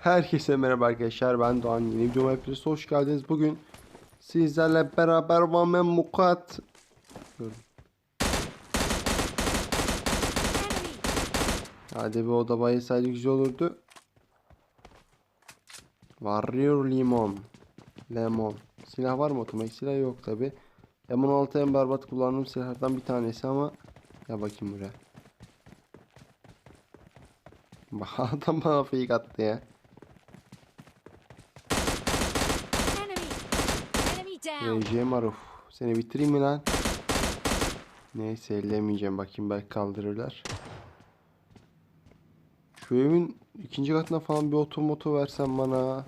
Herkese merhaba arkadaşlar ben Doğan yeni videoma hepiniz hoş geldiniz. Bugün sizlerle beraber Vamen Mukat. Hadi bir oda bayılsaydı güzel olurdu. Varıyor limon. Lemon. Silah var mı otomatik silah yok tabi. M16 en berbat kullandığım silahlardan bir tanesi ama ya bakayım buraya. Adam bana fake attı ya. Enemy! RJ Maruf. Seni bitireyim mi lan? Neyse ellemeyeceğim. Bakayım belki kaldırırlar. Şu evin ikinci katına falan bir otomoto versen bana.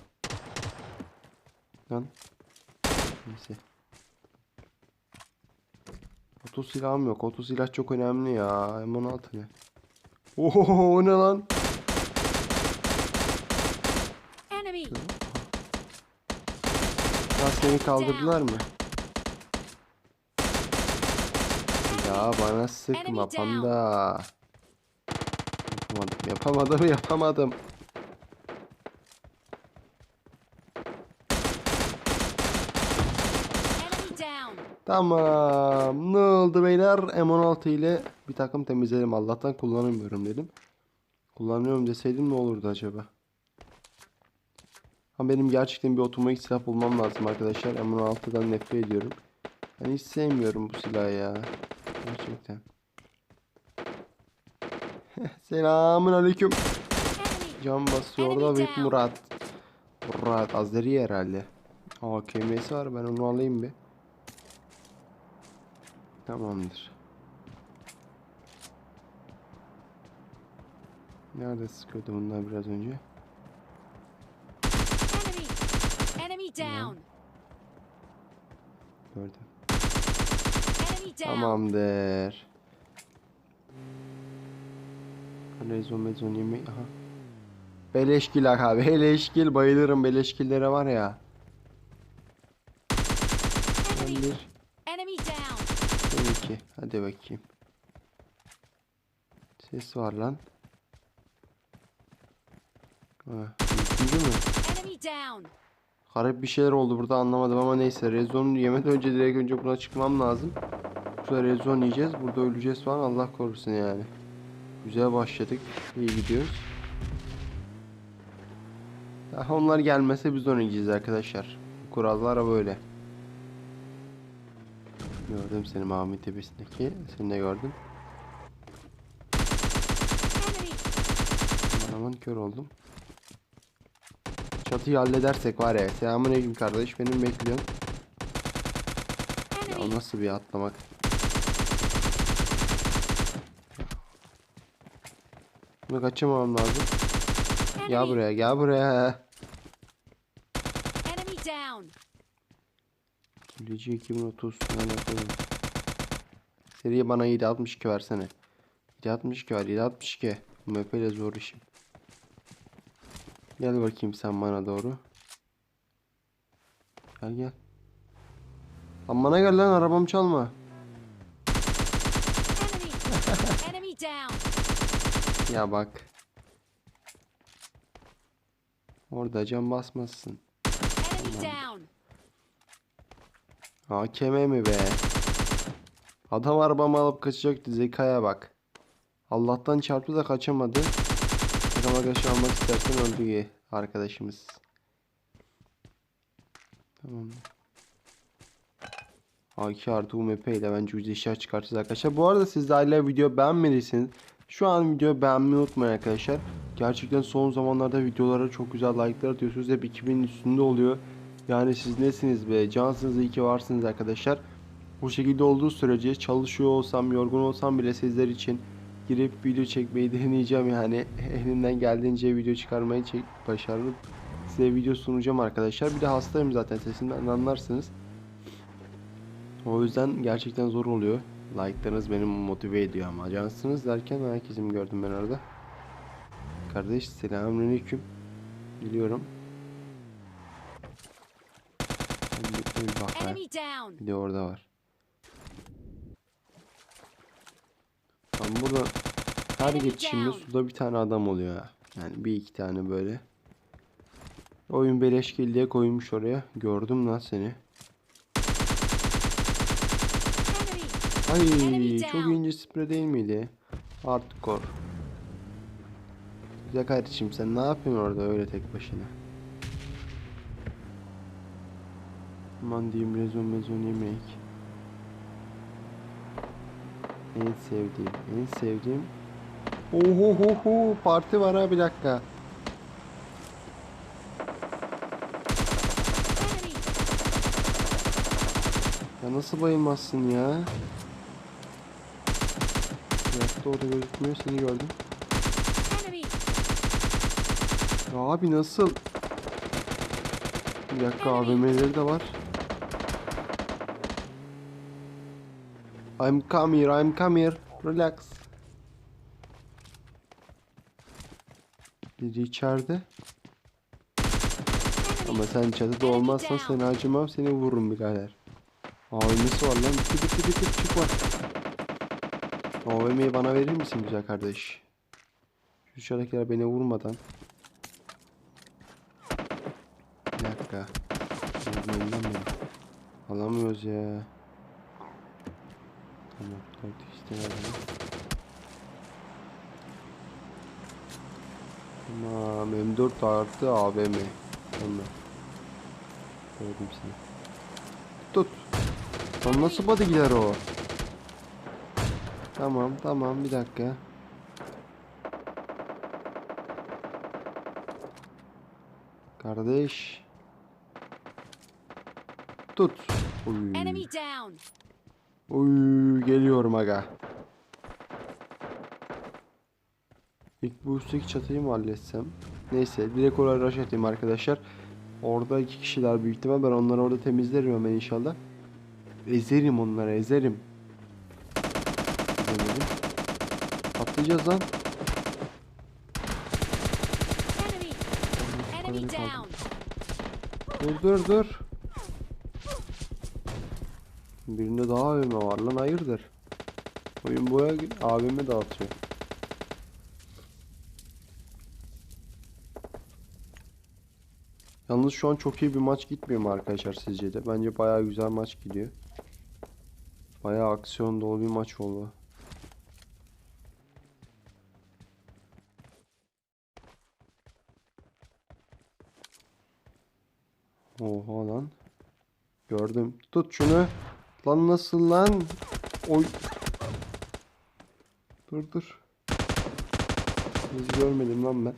Lan. Neyse. Oto silahım yok. Oto silah çok önemli ya. M16 ne? Oho o ne lan? Enemy! Ya seni kaldırdılar mı? Ya bana sıkma panda. Yapamadım, yapamadım, yapamadım. Tamam. Ne oldu beyler? M16 ile bir takım temizledim. Allah'tan kullanamıyorum dedim. Kullanıyorum deseydim ne olurdu acaba? Ama benim gerçekten bir otomatik silah bulmam lazım arkadaşlar. M16'dan nefret ediyorum. Ben hiç sevmiyorum bu silahı ya. Gerçekten. Selamun aleyküm. Can basıyor Büyük down. Murat. Murat Azeri herhalde. Aa KM'si var ben onu alayım bir. Tamamdır. Nerede sıkıyordu bunlar biraz önce? Enemy! Enemy down! Gördüm. Enemy down! Tamamdır. Rezon mezon yemeği. Aha. Beleşkil abi. Beleşkil. Bayılırım beleşkillere var ya. Enemy! bir. Enemy down! İki. Hadi bakayım. Ses var lan. Ha, ikinci mi? Enemy down! Garip bir şeyler oldu burada anlamadım ama neyse. Rezon yemeden önce direkt önce buna çıkmam lazım. Şurada rezon yiyeceğiz. Burada öleceğiz falan. Allah korusun yani. Güzel başladık. İyi gidiyoruz. Daha onlar gelmese biz onu yiyeceğiz arkadaşlar. Kurallar böyle. Gördüm seni Mavi Tepesi'ndeki. Seni de gördüm. Aman kör oldum. Çatıyı halledersek var ya. Selamünaleyküm kardeş. Benim bekliyorsun. Ya nasıl bir atlamak? Bunu kaçırmamam lazım. Gel buraya, gel buraya. Kirlici 2030. Hemen yapalım. Seriye bana 762 versene. 762 ver, 762. MP ile zor işim. Gel bakayım sen bana doğru. Gel gel. Lan bana gel lan arabamı çalma. Ya bak. Orada cam basmazsın. AKM mi be? Adam arabamı alıp kaçacaktı zekaya bak. Allah'tan çarptı da kaçamadı. Adam arkadaşı almak istersen öldü ki arkadaşımız. Tamam. AK artı UMP ile bence ucuz eşya çıkartacağız arkadaşlar. Bu arada siz de video beğenmediyseniz şu an video beğenmeyi unutmayın arkadaşlar. Gerçekten son zamanlarda videolara çok güzel like'lar atıyorsunuz. Hep 2000'in üstünde oluyor. Yani siz nesiniz be? Cansınız iyi ki varsınız arkadaşlar. Bu şekilde olduğu sürece çalışıyor olsam, yorgun olsam bile sizler için girip video çekmeyi deneyeceğim yani. Elimden geldiğince video çıkarmayı çek başarıp size video sunacağım arkadaşlar. Bir de hastayım zaten sesimden anlarsınız. O yüzden gerçekten zor oluyor. Like'larınız beni motive ediyor ama. Cansınız derken herkesim gördüm ben orada. Kardeş selamünaleyküm. Biliyorum. Bir bak! Bir de orada var. Tam burada her geçişimde suda bir tane adam oluyor ha. Yani bir iki tane böyle. Oyun beleş diye koymuş oraya. Gördüm lan seni. Ay çok ince sprey değil miydi? Hardcore. Güzel kardeşim sen ne yapıyorsun orada öyle tek başına? Aman diyeyim rezon mezon yemek. En sevdiğim, en sevdiğim. Oho ho ho parti var ha bir dakika. Ya nasıl bayılmazsın ya? Yatta orada gözükmüyor seni gördüm. Ya abi nasıl? Bir dakika AVM'leri de var. I'm come here, I'm come here. Relax. Biri içeride. Ama sen çatıda olmazsan seni acımam seni vururum birader. AVM'si var lan. Bitti bitti bitti çık var. AVM'yi bana verir misin güzel kardeş? Şu dışarıdakiler beni vurmadan. Bir dakika. Alamıyoruz ya. Tamam. Dört işte. Tamam. M4 artı AVM. Tamam. Gördüm seni. Tut. Lan nasıl body gider o? Tamam tamam bir dakika. Kardeş. Tut. Uy. Enemy down. Uy geliyorum aga. İlk bu üstteki çatıyı mı halletsem? Neyse direkt oraya rush atayım arkadaşlar. Orada iki kişiler büyük ihtimal ben onları orada temizlerim hemen inşallah. Ezerim onları ezerim. Ezemedim. Atlayacağız lan. Enemy. Enemy down. Dur dur dur. Birinde daha AVM var lan hayırdır? Oyun boya AVM dağıtıyor. Yalnız şu an çok iyi bir maç gitmiyor mu arkadaşlar sizce de? Bence bayağı güzel maç gidiyor. Bayağı aksiyon dolu bir maç oldu. Oha lan. Gördüm. Tut şunu. Lan nasıl lan? Oy. Dur dur. Hiç görmedim lan ben.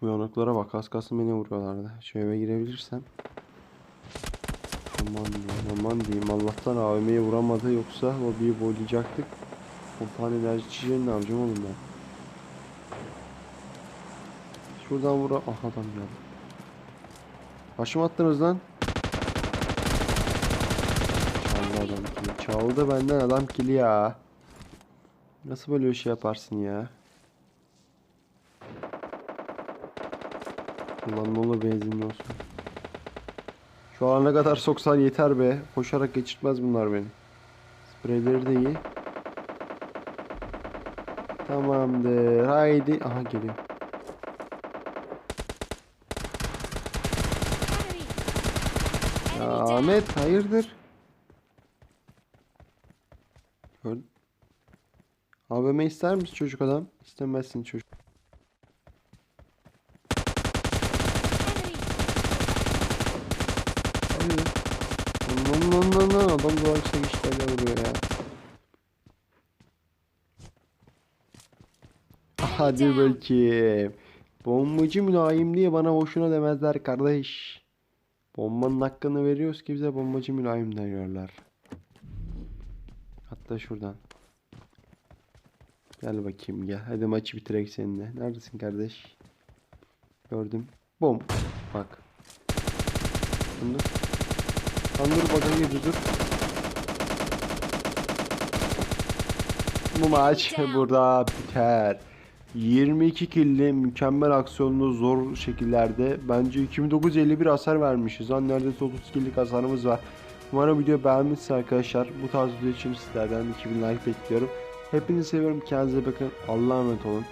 Uyanıklara bak az kalsın beni vuruyorlardı. Şu eve girebilirsem. Aman diyeyim aman diyeyim. Allah'tan AVM'ye vuramadı yoksa lobiyi boylayacaktık. O tane enerji içeceğini ne yapacağım oğlum ben. Şuradan vura... Ah adam geldi. Başım attınız lan. Çaldı adam kili. Çaldı benden adam kili ya. Nasıl böyle bir şey yaparsın ya? Ulan ne olur benzinli olsun. Şu ana kadar soksan yeter be. Koşarak geçirtmez bunlar beni. Spreyleri de iyi. Tamamdır. Haydi. Aha geliyor. Ahmet hayırdır? Gör. AVM ister misin çocuk adam? İstemezsin çocuk. Hayır. Lan lan lan lan adam duvar işte geçlerle vuruyor ya. Hadi bakayım. Bombacı mülayim diye bana boşuna demezler kardeş. Bombanın hakkını veriyoruz ki bize bombacı mülayim diyorlar. Hatta şuradan. Gel bakayım gel. Hadi maçı bitirek seninle. Neredesin kardeş? Gördüm. Bom. Bak. Dur. Lan dur bakalım gibi dur. Bu maç burada biter. 22 killi mükemmel aksiyonlu zor şekillerde bence 2951 hasar vermişiz. Lan neredeyse 30 killik hasarımız var. Umarım video beğenmişsiniz arkadaşlar. Bu tarz video için sizlerden 2000 like bekliyorum. Hepinizi seviyorum. Kendinize bakın. Allah'a emanet olun.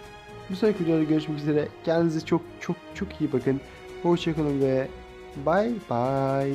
Bir sonraki videoda görüşmek üzere. Kendinize çok çok çok iyi bakın. Hoşçakalın ve bay bay.